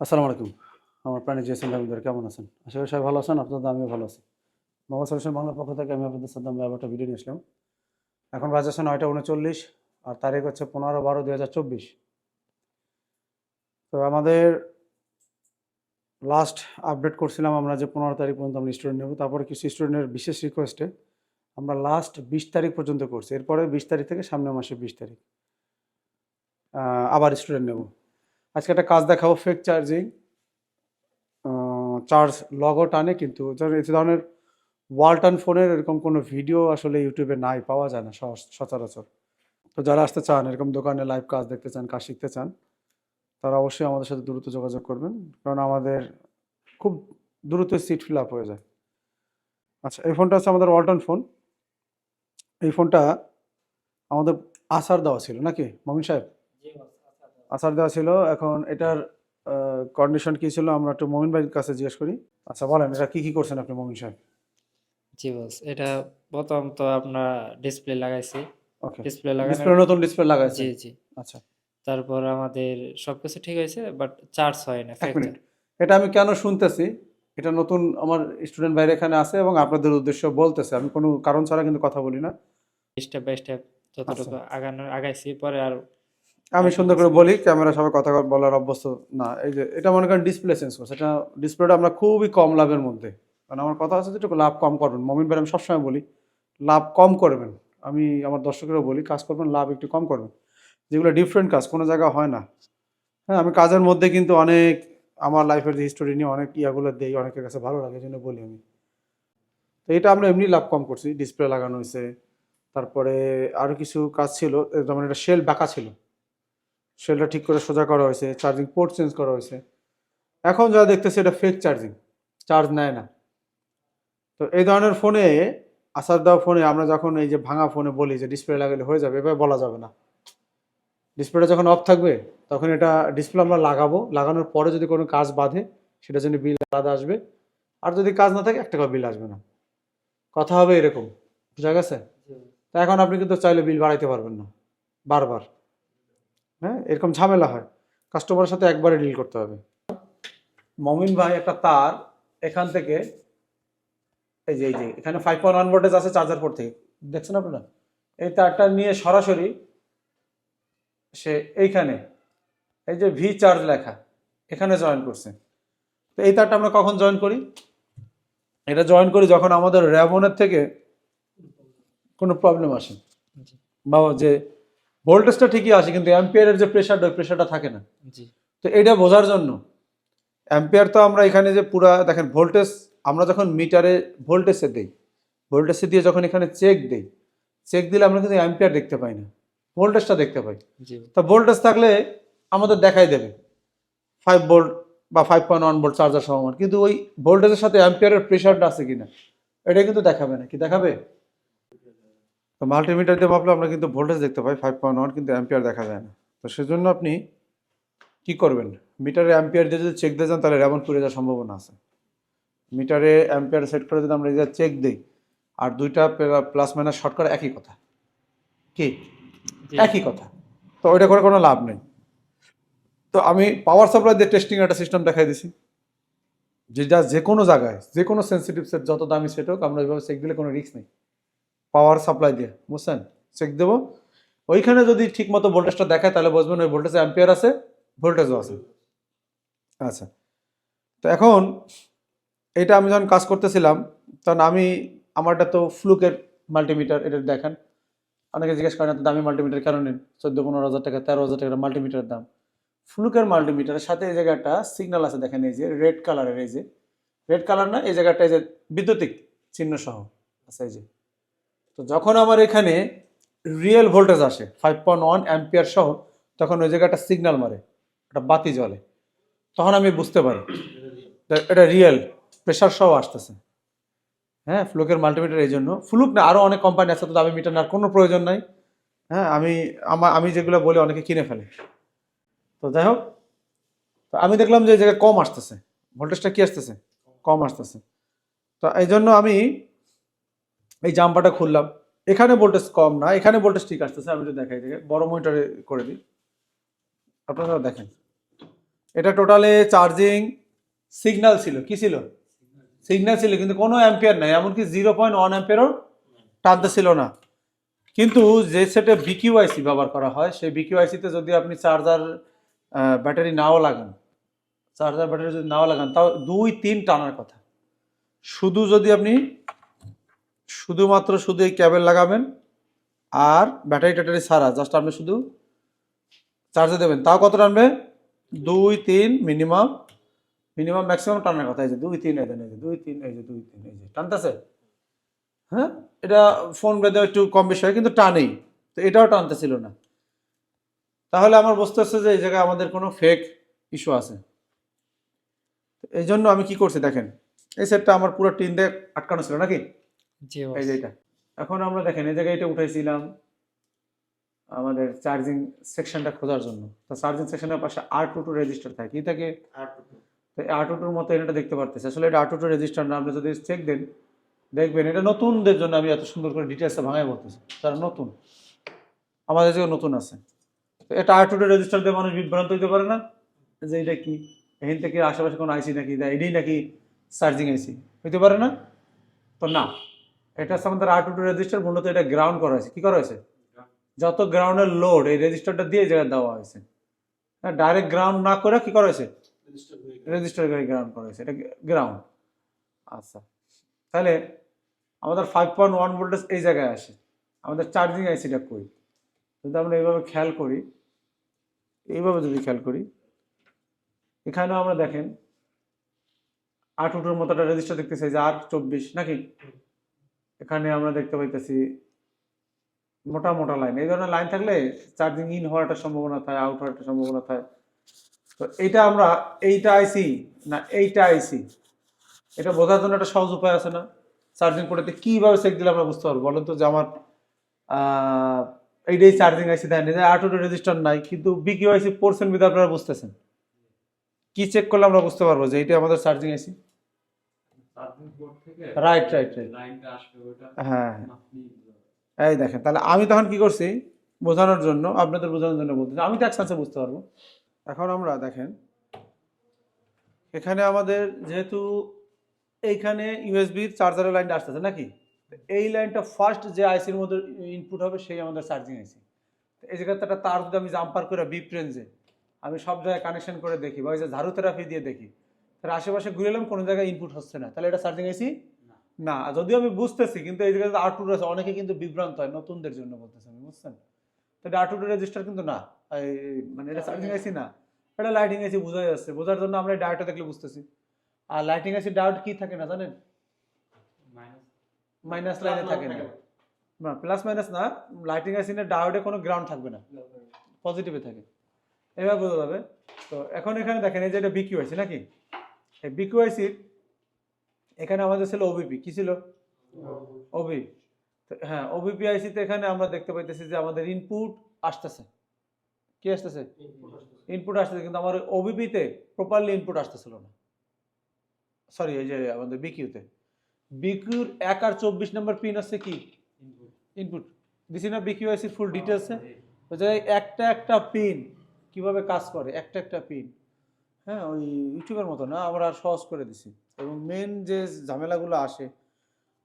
আসসালামু আলাইকুম। আমার প্রাণী জিএসএম দামিদার কেমন আছেন? আশা করি সবাই ভালো আছেন, আপনাদের আমিও ভালো আছি। বাবা সলিউশন বাংলার পক্ষ থেকে আমি আপনাদের সাথে আমি একটা ভিডিও নিয়ে আসলাম। এখন বাজে আছে নয়টা উনচল্লিশ আর তারিখ হচ্ছে পনেরো বারো দুই হাজার চব্বিশ। তো আমাদের লাস্ট আপডেট করছিলাম আমরা যে পনেরো তারিখ পর্যন্ত আমরা স্টুডেন্ট নেব, তারপরে কিছু স্টুডেন্টের বিশেষ রিকোয়েস্টে আমরা লাস্ট বিশ তারিখ পর্যন্ত করছি। এরপরে বিশ তারিখ থেকে সামনের মাসে বিশ তারিখ আবার স্টুডেন্ট নেব। আজকে একটা কাজ দেখাবো ফেক চার্জিং চার্জ লগও টানে কিন্তু এই ধরনের ওয়ালটন ফোনের এরকম কোনো ভিডিও আসলে ইউটিউবে নাই, পাওয়া যায় না সচরাচর। তো যারা আসতে চান, এরকম দোকানে লাইভ কাজ দেখতে চান, কাজ শিখতে চান, তারা অবশ্যই আমাদের সাথে দ্রুত যোগাযোগ করবেন, কারণ আমাদের খুব দ্রুত সিট ফিল আপ হয়ে যায়। আচ্ছা এই ফোনটা হচ্ছে আমাদের ওয়ালটন ফোন এই ফোনটা আমাদের আসার দেওয়া ছিল, নাকি? মমিন সাহেব? আসার দেওয়া ছিল এখন এটার কন্ডিশন কি ছিল আমরা একটু মমিন ভাইয়ের কাছে জিজ্ঞেস করি। আচ্ছা বলেন এটা কি কি করছেন আপনি মমিন সাহেব? জি বস এটা প্রথম তো আপনার ডিসপ্লে লাগাইছি। ওকে ডিসপ্লে ডিসপ্লে নতুন ডিসপ্লে লাগাইছে জি জি। আচ্ছা। তারপর আমাদের সবকিছু ঠিক হয়েছে বাট চার্জ হয় না এক মিনিট। এটা আমি কেন শুনতেছি? এটা নতুন আমার স্টুডেন্ট ভাইরা এখানে আছে এবং আপনাদের উদ্দেশ্য বলতেছে। আমি কোনো কারণ ছাড়া কিন্তু কথা বলি না। স্টেপ বাই স্টেপ যতটুকু আচ্ছা। আগানো আগাইছি পরে আর আমি সুন্দর করে বলি ক্যামেরা সবাই কথা বলার অভ্যস্ত না। এই যে এটা মনে করেন ডিসপ্লে চেঞ্জ করছে এটা ডিসপ্লেটা আমরা খুবই কম লাভের মধ্যে। কারণ আমার কথা আছে যেটুকু লাভ কম করবেন। মমিন ভাই আমি সবসময় বলি লাভ কম করবেন। আমি আমার দর্শকেরও বলি কাজ করবেন লাভ একটু কম করবেন। যেগুলো ডিফারেন্ট কাজ কোনো জায়গায় হয় না। হ্যাঁ আমি কাজের মধ্যে কিন্তু অনেক আমার লাইফের যে হিস্টোরি নিয়ে অনেক ইয়াগুলো দেই অনেকের কাছে ভালো লাগে জন্য বলি আমি। তো এটা আমরা এমনি লাভ কম করছি ডিসপ্লে লাগানো হয়েছে। তারপরে আরও কিছু কাজ ছিল যেমন এটা শেল বাঁকা ছিল। সেলটা ঠিক করে সোজা করা হয়েছে চার্জিং পোর্ট চেঞ্জ করা হয়েছে। এখন যা দেখতেছি এটা ফেক চার্জিং চার্জ নেয় না। তো এই ধরনের ফোনে আসার দেওয়া ফোনে আমরা যখন এই যে ভাঙা ফোনে বলি যে ডিসপ্লে লাগালে হয়ে যাবে এভাবে বলা যাবে না। ডিসপ্লেটা যখন অফ থাকবে তখন এটা ডিসপ্লে আমরা লাগাবো। লাগানোর পরে যদি কোনো কাজ বাঁধে সেটার জন্য বিল আলাদা আসবে। আর যদি কাজ না থাকে এক টাকা বিল আসবে না। কথা হবে এরকম বুঝা গেছে? তা এখন আপনি কিন্তু চাইলে বিল বাড়াইতে পারবেন না বারবার। হ্যাঁ এরকম ঝামেলা হয়। কাস্টমারের সাথে একবারে ডিল করতে হবে। মমিন ভাই একটা তার এখান থেকে এই যে এই যে এখানে ফাইভ পয়েন্ট ওয়ান ভোল্টেজ আছে চার্জার পোর্ট থেকে। দেখছেন আপনারা? এই তারটা নিয়ে সরাসরি সে এইখানে এই যে ভি চার্জ লেখা এখানে জয়েন করছে। তো এই তারটা আমরা কখন জয়েন করি? এটা জয়েন করি যখন আমাদের র্যাবনের থেকে কোনো প্রবলেম আসে। বা যে ভোল্টেজটা ঠিকই আসে কিন্তু অ্যাম্পিয়ারের যে প্রেশারটা ওই প্রেশারটা থাকে না। জি। তো এটা বোঝার জন্য অ্যাম্পিয়ার তো আমরা এখানে যে পুরা দেখেন ভোল্টেজ আমরা যখন মিটারে ভোল্টেজে দেই ভোল্টেজে দিয়ে যখন এখানে চেক দেই চেক দিলে আমরা কিন্তু অ্যাম্পিয়ার দেখতে পাই না ভোল্টেজটা দেখতে পাই। জি। তা ভোল্টেজ থাকলে আমাদের দেখাই দেবে ফাইভ ভোল্ট বা five point one volt charger সমান কিন্তু ওই ভোল্টেজের সাথে অ্যাম্পিয়ারের প্রেশারটা আছে কিনা এটা কিন্তু দেখাবে না কি দেখাবে? তো মাল্টিমিটার দিয়ে মাপলে আমরা কিন্তু ভোল্টেজ দেখতে পাই ফাইভ পয়েন্ট ওয়ান কিন্তু অ্যাম্পিয়ার দেখা যায় না। তো সেজন্য আপনি কি করবেন? মিটারে অ্যাম্পিয়ার দিয়ে যদি চেক দিয়ে যান তাহলে র্যাবন পুড়ে যাওয়ার সম্ভাবনা আছে। মিটারে অ্যাম্পিয়ার সেট করে যদি আমরা চেক দিই আর দুইটা প্লাস মাইনাস শর্ট করে একই কথা। কি? একই কথা। তো ওইটা করে কোনো লাভ নেই। তো আমি পাওয়ার সাপ্লাই দিয়ে টেস্টিং একটা সিস্টেম দেখাই দিছি। যে যা যে কোনো জায়গায় যে কোনো সেন্সিটিভ সেট যত দামি সেট হোক আমরা ওইভাবে চেক দিলে কোনো রিস্ক নেই। পাওয়ার সাপ্লাই দিয়ে, বুঝছেন? চেক দেবো। ওইখানে যদি ঠিক মতো ভোল্টেজটা দেখায়, তাহলে বুঝবেন ওই ভোল্টেজে অ্যাম্পিয়ার আছে ভোল্টেজও আছে। আচ্ছা। তো এখন এটা আমি যখন কাজ করতেছিলাম, তখন আমি আমারটা তো ফ্লুকের মাল্টিমিটার এটা দেখেন। অনেকে জিজ্ঞেস করেন, এত দামি মাল্টিমিটার কেন নেন? চোদ্দ পনেরো হাজার টাকা, তেরো হাজার টাকার মাল্টিমিটারের দাম। ফ্লুকের মাল্টিমিটারের সাথে এই জায়গাটা সিগন্যাল আছে, দেখেন এই যে রেড কালারের এই যে। রেড কালার না, এই জায়গাটা এই যে বিদ্যুতিক চিহ্ন সহ আছে, এই যে। তো যখন আমার এখানে রিয়েল ভোল্টেজ আসে ফাইভ পয়েন্ট ওয়ান অ্যাম্পিয়ার সহ, তখন ওই জায়গাটা সিগন্যাল মারে, একটা বাতি জ্বলে। তখন আমি বুঝতে পারি এটা রিয়েল প্রেশার সহ আসতেছে। হ্যাঁ ফ্লুকের মাল্টিমিটার এই জন্য। ফ্লুক না আরও অনেক কোম্পানি আছে তো দামি মিটার কোনো প্রয়োজন নাই। হ্যাঁ আমি আমার আমি যেগুলো বলি অনেকে কিনে ফেলে। তো যাই হোক, তো আমি দেখলাম যে জায়গায় কম আসতেছে। ভোল্টেজটা কি আসতেছে? কম আসতেছে। তো এই জন্য আমি এই জাম্পারটা খুললাম। এখানে ভোল্টেজ কম না, এখানে ভোল্টেজ ঠিক আসতেছে, আমি যদি দেখাই দেখে বড় মনিটরে করে দিই। আপনারা দেখেন। এটা টোটালে চার্জিং সিগন্যাল ছিল। কি ছিল? সিগনাল ছিল, কিন্তু কোনো অ্যাম্পিয়ার নাই, এমনকি জিরো পয়েন্ট ওয়ান অ্যাম্পিয়ারও টানতে ছিল না। কিন্তু যে সেটে বিকিউআইসি ব্যবহার করা হয়, সেই বিকিউআইসিতে যদি আপনি চার্জার ব্যাটারি নাও লাগান চার্জার ব্যাটারি যদি নাও লাগান, তাও দুই তিন টানার কথা। শুধু যদি আপনি শুধুমাত্র শুধু এই ক্যাবেল লাগাবেন আর ব্যাটারি ট্যাটারি ছাড়া জাস্ট আপনি শুধু চার্জে দেবেন। তাও কত টানবে? দুই, তিন মিনিমাম মিনিমাম ম্যাক্সিমাম টানার কথা। এই যে দুই, তিন, এই যে দুই, তিন, এই যে দুই, তিন, এই যে, টানতেছে? হ্যাঁ? এটা ফোন বেঁধে একটু কম বেশি হয়, কিন্তু টানেই। তো এটাও টানতেছিল না। তাহলে আমার বুঝতে হচ্ছে যে এই জায়গায় আমাদের কোনো ফেক ইস্যু আছে। এই জন্য আমি কি করছি দেখেন? এই সেটটা আমার পুরো টিন দিয়ে আটকানো ছিল নাকি? এই যে এটা। এখন আমরা দেখেন এই জায়গায় এটা উঠাইছিলাম আমাদের চার্জিং সেকশনটা খোঁজার জন্য। তো চার্জিং সেকশনের পাশে আর টু টু রেজিস্টার থাকে। কি থাকে? তো আর টু টুর মতো এটা দেখতে পারতেছে। আসলে এটা আর টু টু রেজিস্টার না আপনি যদি চেক দেন দেখবেন এটা নতুনদের জন্য আমি এত সুন্দর করে ডিটেলসে ভাঙাই বলতেছি। তারা নতুন। আমাদের যে নতুন আছে। তো এটা আর টু টু রেজিস্টার দিয়ে মানুষ বিভ্রান্ত হইতে পারে না। যে এটা কি? এখান থেকে আশেপাশে কোনো আইসি নাকি দা এটাই নাকি চার্জিং আইসি হইতে পারে না? তো না। এটা হচ্ছে আমাদের আর টু টু রেজিস্টার মূলত এটা গ্রাউন্ড করা হয়েছে। কি করা হয়েছে? যত গ্রাউন্ডের লোড এই রেজিস্টারটা দিয়ে জায়গায় দেওয়া হয়েছে। হ্যাঁ ডাইরেক্ট গ্রাউন্ড না করে কি করা হয়েছে? রেজিস্টার করে গ্রাউন্ড করা হয়েছে। এটা গ্রাউন্ড আচ্ছা। তাহলে আমাদের ফাইভ পয়েন্ট ওয়ান ভোল্টেজ এই জায়গায় আসে। আমাদের চার্জিং আইসিটা কই? যদি আমরা এইভাবে খেয়াল করি এইভাবে যদি খেয়াল করি এখানেও আমরা দেখেন আট উটোর মতো একটা রেজিস্টার দেখতেছি যে আর চব্বিশ নাকি? এখানে আমরা দেখতে পাইতেছি মোটা মোটা লাইন এই ধরনের লাইন থাকলে চার্জিং ইন হওয়ার একটা সম্ভাবনা থাকে আউট হওয়ার একটা সম্ভাবনা থাকে। তো এইটা আমরা, এইটা আইসি না এইটা আইসি এটা বোঝার জন্য একটা সহজ উপায় আছে না? চার্জিং পোর্টেতে কীভাবে চেক দিলে আমরা বুঝতে পারব? বলেন তো যে আমার এইটাই চার্জিং আইসি দেয়নি। যে আটুটো রেজিস্টার নাই, কিন্তু বিকিউ আইসি পড়ছেন বিধা আপনারা বুঝতেছেন। কি চেক করলে আমরা বুঝতে পারব যে এইটা আমাদের চার্জিং আইসি রাইট রাইট হ্যাঁ। এই দেখেন তাহলে আমি তখন কি করছি? বোঝানোর জন্য আপনাদের বোঝানোর জন্য বলতেছি। আমি তো এক চান্সে বুঝতে পারব। এখন আমরা দেখেন এখানে আমাদের যেহেতু এইখানে ইউএসবির চার্জারের লাইনটা আসতেছে নাকি? এই লাইনটা ফার্স্ট যে আইসির মধ্যে ইনপুট হবে সেই আমাদের চার্জিং আইসি এই জায়গাতে একটা তার যদি আমি জাম্পার করে বিপ রেঞ্জে আমি সব জায়গায় কানেকশন করে দেখি বা ওই যে ঝাড়ু থেরাপি দিয়ে দেখি তাহলে আশেপাশে ঘুরে এলাম কোনো জায়গায় ইনপুট হচ্ছে না। তাহলে এটা চার্জিং আইসি না। না যদিও আমি বুঝতেছি কিন্তু এই জায়গাতে আর টু আছে অনেকে কিন্তু বিভ্রান্ত হয় নতুনদের জন্য বলতেছে আমি বুঝছেন? তো এটা আর টু রেজিস্টার কিন্তু না মানে এটা চার্জিং আইসি না। এটা লাইটিং আইসি বোঝা যাচ্ছে বোঝার জন্য আমরা ডায়োটা দেখলে বুঝতেছি। আর লাইটিং আইসি ডায়োড কি থাকে না জানেন? মাইনাস লাইনে থাকে না। না প্লাস মাইনাস না লাইটিং আইসিনের ডায়োডে কোনো গ্রাউন্ড থাকবে না। পজিটিভে থাকে। এবার বোঝা যাবে। তো এখন এখানে দেখেন এই যে এটা বিকিউ আইসি নাকি? এই বিকিউ আইসির এখানে আমাদের ছিল ওবিপি কি ছিল? ওবি হ্যাঁ ওবিপি আইসিতে এখানে আমরা দেখতে পাইতেছি যে আমাদের ইনপুট আসতেছে। কি আসতেছে? ইনপুট আসতেছে কিন্তু আমার ওবিপিতে প্রপারলি ইনপুট আসতেছিল না। সরি এই যে আমাদের বিকিউতে বিকিউর এক আর চব্বিশ নম্বর পিন আছে কি? ইনপুট দিছি না বিকিউ আইসির ফুল ডিটেলসে যে একটা একটা পিন কীভাবে কাজ করে? একটা একটা পিন হ্যাঁ ওই ইউটিউবের মতো না আমরা আর সহজ করে দিছি। এবং মেন যে ঝামেলাগুলো আসে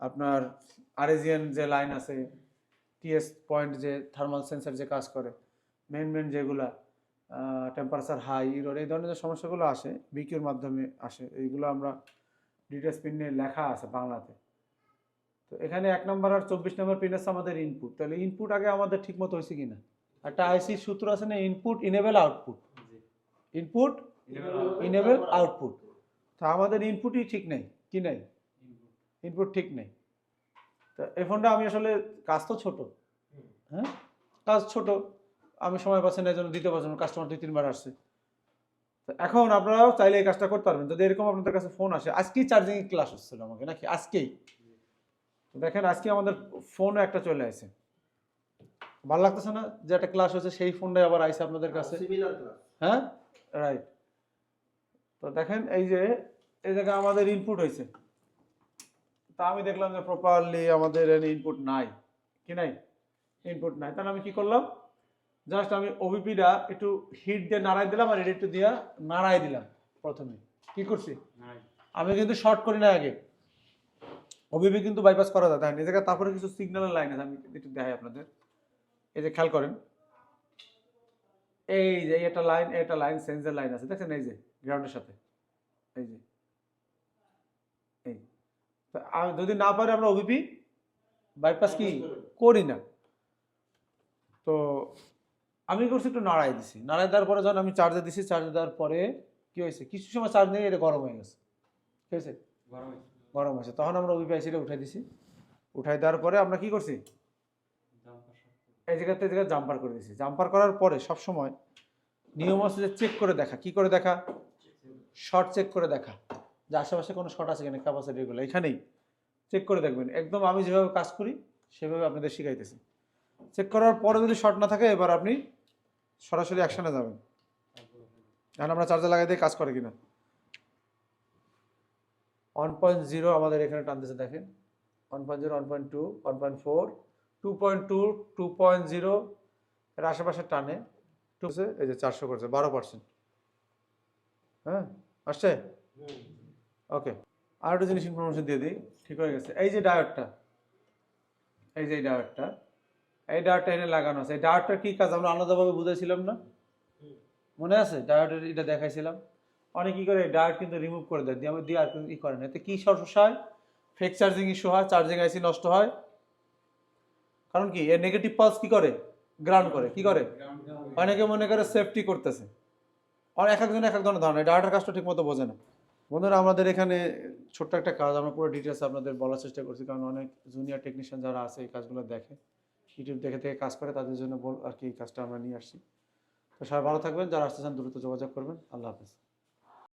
আপনার আরএজিয়ান যে লাইন আছে টিএস পয়েন্ট যে থার্মাল সেন্সার যে কাজ করে মেন মেন যেগুলা টেম্পারেচার হাই ইরোর এই ধরনের যে সমস্যাগুলো আসে বিকিউর মাধ্যমে আসে এইগুলো আমরা ডিটেলস পিন নিয়ে লেখা আছে বাংলাতে। তো এখানে এক নম্বর আর চব্বিশ নম্বর পিন আছে আমাদের ইনপুট তাহলে ইনপুট আগে আমাদের ঠিক মতো হয়েছে কিনা? একটা আইসির সূত্র আছে না input enable output input enable output তো আমাদের ইনপুটই ঠিক নেই। কি নেই? ইনপুট ঠিক নেই। তো এই ফোনটা আমি আসলে কাজ তো ছোট। হ্যাঁ? কাজ ছোট। আমি সময় পাচ্ছি না এই জন্য দিতে পারছি না কাস্টমার দুই তিনবার আসছে। তো এখন আপনারাও চাইলে এই কাজটা করতে পারবেন। যদি এরকম আপনাদের কাছে ফোন আসে আজকেই চার্জিং ক্লাস হচ্ছিল আমাকে নাকি? আজকেই। দেখেন আজকে আমাদের ফোনও একটা চলে আসে ভালো লাগতেছে না যে একটা ক্লাস হচ্ছে? সেই ফোনটাই আবার আইসে আপনাদের কাছে। হ্যাঁ? রাইট তো দেখেন এই যে এই জায়গায় আমাদের ইনপুট হয়েছে। তা আমি দেখলাম যে প্রপারলি আমাদের ইনপুট নাই। কি নাই? ইনপুট নাই। তাহলে আমি কি করলাম? জাস্ট আমি ওবিপিটা একটু হিট দিয়ে নাড়াই দিলাম আর এটা একটু দিয়ে নাড়াই দিলাম প্রথমে। কি করছি? আমি কিন্তু শর্ট করি না আগে। ওবিপি কিন্তু বাইপাস করা যায়। দেখেন এই জায়গায় তারপরে কিছু সিগন্যালের লাইন আছে। আমি একটু দেখাই আপনাদের। এই যে খেয়াল করেন। এই যে একটা লাইন একটা লাইন সেন্সের লাইন আছে। দেখছেন এই যে? গ্রাউন্ডের সাথে। এই যে। এই। তো আমি যদি না পারি আমরা ওবিপি বাইপাস কি করি না। তো আমি করছি একটু নাড়াই দিছি। নাড়াই দেওয়ার পরে যখন আমি চার্জে দিছি চার্জে দেওয়ার পরে কি হয়েছে? কিছু সময় চার্জ নেই এটা গরম হয়ে গেছে। ঠিক আছে? গরম হয়েছে। তখন আমরা ওবিপি আইসিটা উঠাই দিছি। উঠাই দেওয়ার পরে আমরা কি করছি? এই জায়গাতে এই জায়গায় জাম্পার করে দিছি। জাম্পার করার পরে সব সময় নিয়ম আছে যে চেক করে দেখা। কি করে দেখা? শর্ট চেক করে দেখা। যে আশেপাশে কোনো শর্ট আছে কিনা ক্যাপাসিটিগুলো এখানেই চেক করে দেখবেন। একদম আমি যেভাবে কাজ করি, সেভাবে আপনাদের শিখাইতেছি। চেক করার পরে যদি শর্ট না থাকে, এবার আপনি সরাসরি অ্যাকশনে যাবেন। এখন আমরা চার্জার লাগাই দিয়ে কাজ করে কিনা। ওয়ান পয়েন্ট জিরো আমাদের এখানে টানতেছে দেখেন। One point zero one point two one point four two point two two point zero এর আশেপাশে টানে। টু এই যে চারশো করছে, বারো পার্সেন্ট হ্যাঁ? আসছে? ওকে আর একটা জিনিস ইনফরমেশন দিয়ে দিই ঠিক হয়ে গেছে। এই যে ডায়োডটা এই যে এই ডায়োডটা এই ডায়োডটা এনে লাগানো আছে। এই ডায়োডটার কী কাজ? আমরা আলাদাভাবে বুঝেছিলাম না? মনে আছে? ডায়োডের এটা দেখাইছিলাম। অনেক কী করে? ডায়োড কিন্তু রিমুভ করে দেয় দিয়ে দিয়ে আর ই করে না। এতে কী সমস্যা হয়? ফেক চার্জিং ইস্যু হয় চার্জিং আইসি নষ্ট হয়। কারণ কি? এর নেগেটিভ পালস কি করে? গ্রাউন্ড করে। কি করে? অনেকে মনে করে সেফটি করতেছে। আর এক একজন এক এক ধরনের ধারণা। ডাটার কাজটা ঠিক মতো বোঝে না। বন্ধুরা, আমাদের এখানে ছোট্ট একটা কাজ, আমরা পুরো ডিটেলস আপনাদের বলার চেষ্টা করছি, কারণ অনেক জুনিয়র টেকনিশিয়ান যারা আছে এই কাজগুলো দেখে ইউটিউব দেখে থেকে কাজ করে, তাদের জন্য আর কি এই কাজটা আমরা নিয়ে আসছি। তো সবাই ভালো থাকবেন, যারা আসতে চান দ্রুত যোগাযোগ করবেন। আল্লাহ হাফেজ।